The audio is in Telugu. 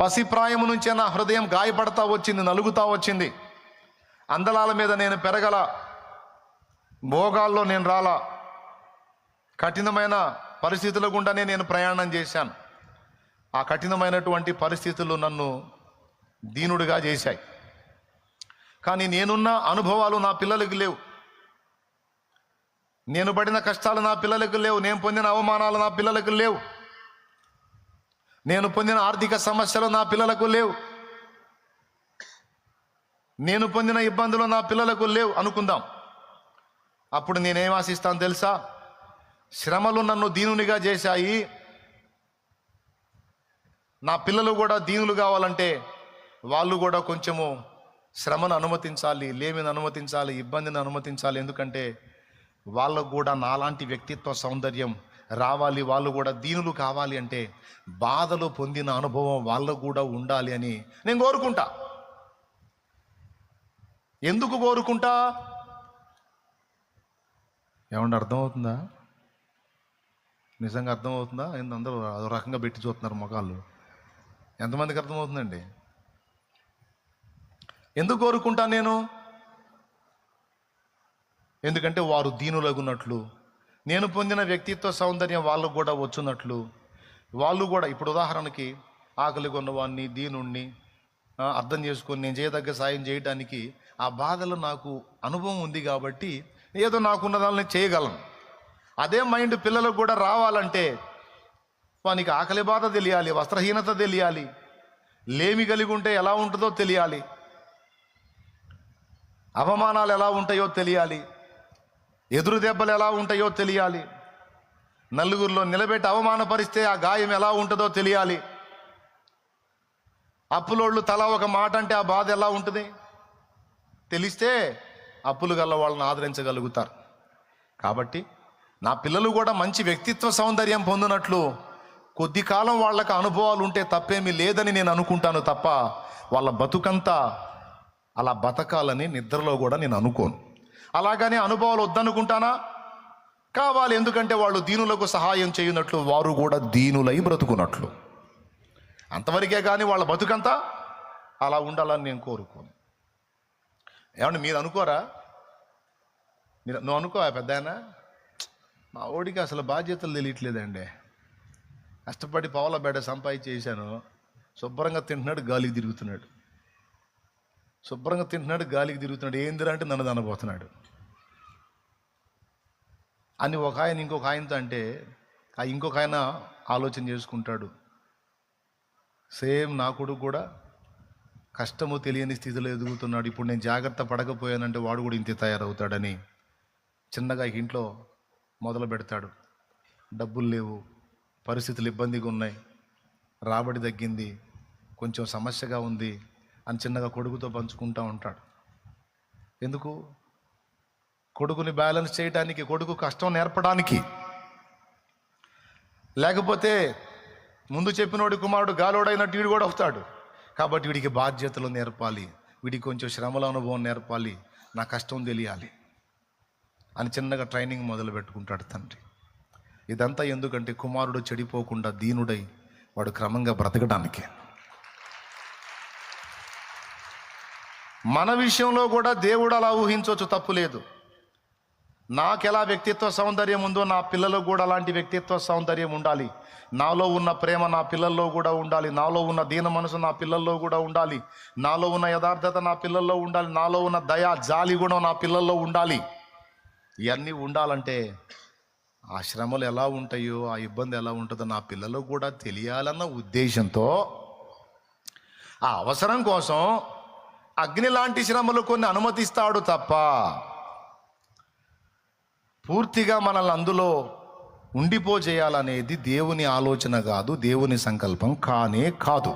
పసిప్రాయము నుంచే నా హృదయం గాయపడతా వచ్చింది నలుగుతా వచ్చింది. అందలాల మీద నేను పెరగల భోగాల్లో నేను రాలా కఠినమైన పరిస్థితుల గుండానే నేను ప్రయాణం చేశాను. ఆ కఠినమైనటువంటి పరిస్థితులు నన్ను దీనుడిగా చేశాయి. కానీ నేనున్న అనుభవాలు నా పిల్లలకు లేవు. నేను పడిన కష్టాలు నా పిల్లలకు లేవు. నేను పొందిన అవమానాలు నా పిల్లలకు లేవు. నేను పొందిన ఆర్థిక సమస్యలు నా పిల్లలకు లేవు. నేను పొందిన ఇబ్బందులు నా పిల్లలకు లేవు అనుకుందాం. అప్పుడు నేనేం ఆశిస్తాను తెలుసా? శ్రమలు నన్ను దీనునిగా చేశాయి. నా పిల్లలు కూడా దీనులు కావాలంటే వాళ్ళు కూడా కొంచెము శ్రమను అనుమతించాలి లేమిని అనుమతించాలి ఇబ్బందిని అనుమతించాలి. ఎందుకంటే వాళ్ళకు కూడా నాలాంటి వ్యక్తిత్వ సౌందర్యం రావాలి వాళ్ళు కూడా దీనులు కావాలి అంటే బాధలు పొందిన అనుభవం వాళ్ళకు కూడా ఉండాలి అని నేను కోరుకుంటా. ఎందుకు కోరుకుంటా? ఏమన్నా అర్థమవుతుందా? నిజంగా అర్థమవుతుందా? అందరూ అదో రకంగా పెట్టి చూస్తున్నారు మొగాళ్ళు. ఎంతమందికి అర్థమవుతుందండి? ఎందుకు కోరుకుంటా నేను? ఎందుకంటే వారు దీనులగున్నట్లు నేను పొందిన వ్యక్తిత్వ సౌందర్యం వాళ్ళకు కూడా వచ్చినట్లు వాళ్ళు కూడా ఇప్పుడు ఉదాహరణకి ఆకలి కొన్నవాడిని దీనుణ్ణి అర్థం చేసుకొని నేను చేయదగ్గ సాయం చేయడానికి ఆ బాధలు నాకు అనుభవం ఉంది కాబట్టి ఏదో నాకున్న దాన్ని చేయగలను. అదే మైండ్ పిల్లలకు కూడా రావాలంటే వానికి ఆకలి బాధ తెలియాలి వస్త్రహీనత తెలియాలి లేమి కలిగి ఉంటే ఎలా ఉంటుందో తెలియాలి అవమానాలు ఎలా ఉంటాయో తెలియాలి ఎదురు దెబ్బలు ఎలా ఉంటాయో తెలియాలి. నలుగురిలో నిలబెట్టి అవమానపరిస్తే ఆ గాయం ఎలా ఉంటుందో తెలియాలి. అప్పులోళ్ళు తల ఒక మాట అంటే ఆ బాధ ఎలా ఉంటుంది? తెలిస్తే అప్పులు గల వాళ్ళని ఆదరించగలుగుతారు. కాబట్టి నా పిల్లలు కూడా మంచి వ్యక్తిత్వ సౌందర్యం పొందినట్లు కొద్ది కాలం వాళ్ళకి అనుభవాలు ఉంటే తప్పేమీ లేదని నేను అనుకుంటాను తప్ప వాళ్ళ బతుకంతా అలా బతకాలని నిద్రలో కూడా నేను అనుకోను. అలాగనే అనుభవాలు వద్దనుకుంటానా? కావాలి ఎందుకంటే వాళ్ళు దీనులకు సహాయం చేయనట్లు వారు కూడా దీనులై బ్రతుకున్నట్లు అంతవరకే కానీ వాళ్ళ బతుకంతా అలా ఉండాలని నేను కోరుకోను. ఏమన్నా మీరు అనుకోరా? మీరు నువ్వు అనుకో పెద్ద మా ఓడికి అసలు బాధ్యతలు తెలియట్లేదండి. కష్టపడి పవల బెడ సంపాదించి చేశాను శుభ్రంగా తింటున్నాడు గాలికి తిరుగుతున్నాడు. శుభ్రంగా తింటున్నాడు గాలికి తిరుగుతున్నాడు. ఏందిరా అంటే నన్ను దానబోతున్నాడు. అని ఒక ఆయన ఇంకొక ఆయనతో అంటే ఆ ఇంకొక ఆయన ఆలోచన చేసుకుంటాడు. సేమ్ నా కొడుకు కూడా కష్టము తెలియని స్థితిలో ఎదుగుతున్నాడు. ఇప్పుడు నేను జాగ్రత్త పడకపోయానంటే వాడు కూడా ఇంతే తయారవుతాడని చిన్నగా ఇంట్లో మొదలు పెడతాడు. డబ్బులు లేవు పరిస్థితులు ఇబ్బందిగా ఉన్నాయి. రాబడి తగ్గింది కొంచెం సమస్యగా ఉంది. అని చిన్నగా కొడుకుతో పంచుకుంటూ ఉంటాడు. ఎందుకు? కొడుకుని బ్యాలెన్స్ చేయడానికి కొడుకు కష్టం నేర్పడానికి. లేకపోతే ముందు చెప్పినోడి కుమారుడు గాలోడైనట్టు వీడు కూడా వస్తాడు కాబట్టి వీడికి బాధ్యతలు నేర్పాలి. వీడికి కొంచెం శ్రమల అనుభవం నేర్పాలి. నా కష్టం తెలియాలి అని చిన్నగా ట్రైనింగ్ మొదలు పెట్టుకుంటాడు తండ్రి. ఇదంతా ఎందుకంటే కుమారుడు చెడిపోకుండా దీనుడై వాడు క్రమంగా బ్రతకడానికే. మన విషయంలో కూడా దేవుడు అలా ఊహించవచ్చు తప్పు లేదు. నాకెలా వ్యక్తిత్వ సౌందర్యం ఉందో నా పిల్లలకు కూడా అలాంటి వ్యక్తిత్వ సౌందర్యం ఉండాలి. నాలో ఉన్న ప్రేమ నా పిల్లల్లో కూడా ఉండాలి. నాలో ఉన్న దీన మనసు నా పిల్లల్లో కూడా ఉండాలి. నాలో ఉన్న యథార్థత నా పిల్లల్లో ఉండాలి. నాలో ఉన్న దయా జాలి గుణం నా పిల్లల్లో ఉండాలి. ఇవన్నీ ఉండాలంటే ఆ శ్రమలు ఎలా ఉంటాయో ఆ ఇబ్బంది ఎలా ఉంటుందో నా పిల్లలకు కూడా తెలియాలన్న ఉద్దేశంతో ఆ అవసరం కోసం అగ్ని లాంటి శ్రమలు కొన్ని అనుమతిస్తాడు తప్ప పూర్తిగా మనల్ని అందులో ఉండిపోజేయాలనేది దేవుని ఆలోచన కాదు దేవుని సంకల్పం కానే కాదు.